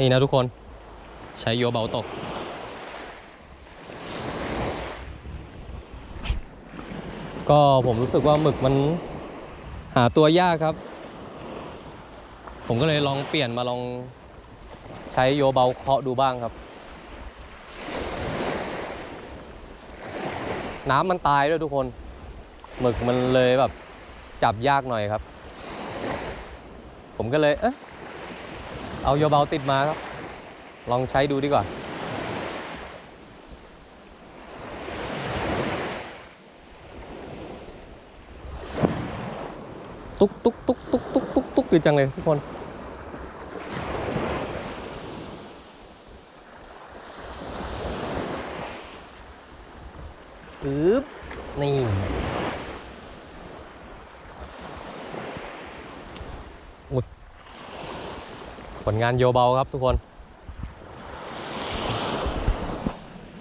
นี่นะทุกคนใช้โยเบาตก ก็ผมรู้สึกว่าหมึกมันหาตัวยากครับ ผมก็เลยลองเปลี่ยนมาลองใช้โยเบาเคาะดูบ้างครับ น้ำมันตายด้วยทุกคนหมึกมันเลยแบบจับยากหน่อยครับ ผมก็เลยเอ๊ะ เอาโยเบาติดมาครับ ลองใช้ดูดีกว่า ตุ๊กตุ๊กตุ๊กตุ๊กตุ๊กตุ๊กตุ๊กอยู่จังเลยทุกคนปึ๊บนี่อุ๊ย ผลงานโยเบาครับทุกคน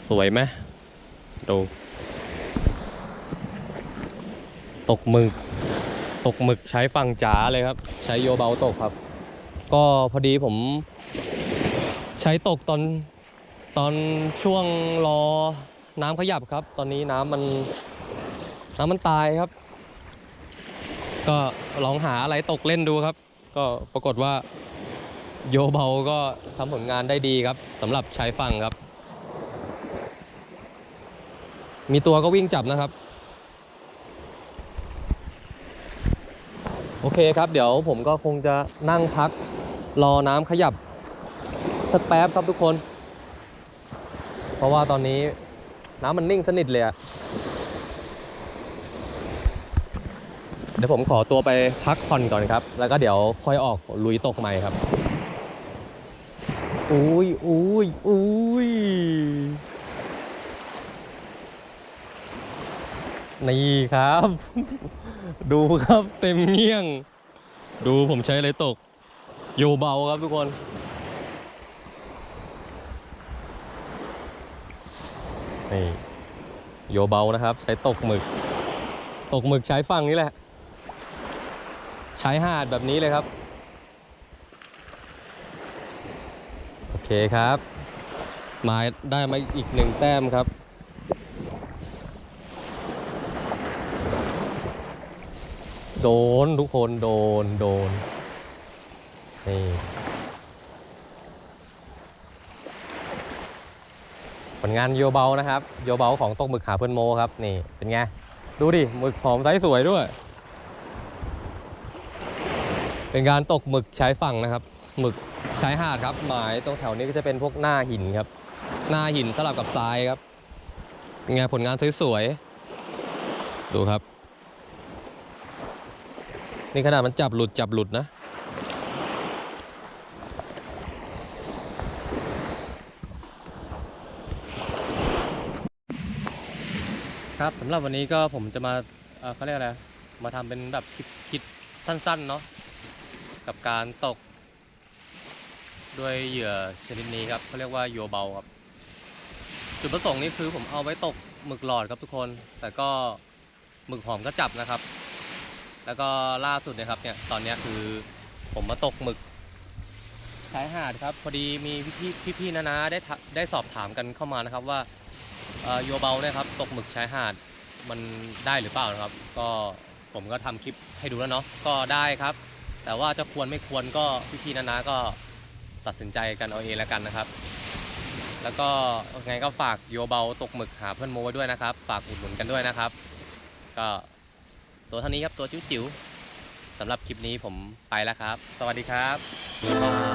สวยไหมดู ตกหมึก ตกหมึกใช้ฝั่งจ๋าเลยครับ ใช้โยเบาตกครับ ก็พอดีผม ใช้ตกตอนตอนช่วงรอน้ำขยับครับ ตอนนี้น้ำมันน้ำมันตายครับ ก็ลองหาอะไรตกเล่นดูครับ ก็ปรากฏว่า โยเบาก็ทำผลงานได้ดีครับสำหรับใช้ฝั่งครับ มีตัวก็วิ่งจับนะครับ โอเคครับ เดี๋ยวผมก็คงจะนั่งพักรอน้ำขยับสักแป๊บครับทุกคน เพราะว่าตอนนี้น้ำมันนิ่งสนิทเลยอะเดี๋ยวผมขอตัวไปพักผ่อนก่อนครับ แล้วก็เดี๋ยวค่อยออกลุยตกใหม่ครับ อุ้ยอุ้ยอุ้ยนี่ครับ ดูครับเต็มเงี้ยง ดูผมใช้อะไรตกโยเบาครับทุกคน นี่โยเบานะครับ ใช้ตกหมึก ตกหมึกใช้ฝั่งนี้แหละ ใช้หาดแบบนี้เลยครับ โอ เคครับหมายได้มาอีกหนึ่งแต้มครับ โดนทุกคนโดนโดนนี่ผลงานโยเบานะครับ โยเบาของตกหมึกหาเพื่อนโมครับ นี่เป็นไง ดูดิหมึกหอมไซส์สวยด้วย เป็นการตกหมึกใช้ฝั่งนะครับหมึก ใช้หาดครับ หมายตรงแถวนี้ก็จะเป็นพวกหน้าหินครับ หน้าหินสลับกับทรายครับเป็นไงผลงานสวยๆดูครับ นี่ขนาดมันจับหลุดจับหลุดนะครับสำหรับวันนี้ก็ผมจะมาเขาเรียกอะไร มาทำเป็นแบบคลิปสั้นๆเนาะกับการตก ด้วยเหยื่อชนิดนี้ครับเขาเรียกว่าโยเบาครับ จุดประสงค์นี้คือผมเอาไว้ตกหมึกหลอดครับทุกคน แต่ก็หมึกหอมก็จับนะครับ แล้วก็ล่าสุดนะครับเนี่ยตอนนี้คือผมมาตกหมึกชายหาดครับ พอดีมีพี่พี่พี่ๆนานาได้ทะได้สอบถามกันเข้ามานะครับว่าโยเบาเนี่ยครับตกหมึกชายหาดมันได้หรือเปล่านะครับ ก็ผมก็ทำคลิปให้ดูแล้วเนาะก็ได้ครับ แต่ว่าจะควรไม่ควรก็พี่พี่ๆนานาก็ ตัดสินใจกันเอาเองแล้วกันนะครับ แล้วก็ไงก็ฝากโยเบาตกหมึกหาเพื่อนโม้ด้วยนะครับ ฝากอุดหนุนกันด้วยนะครับ ก็ตัวเท่านี้ครับตัวจิ๋วๆสำหรับคลิปนี้ผมไปแล้วครับ สวัสดีครับ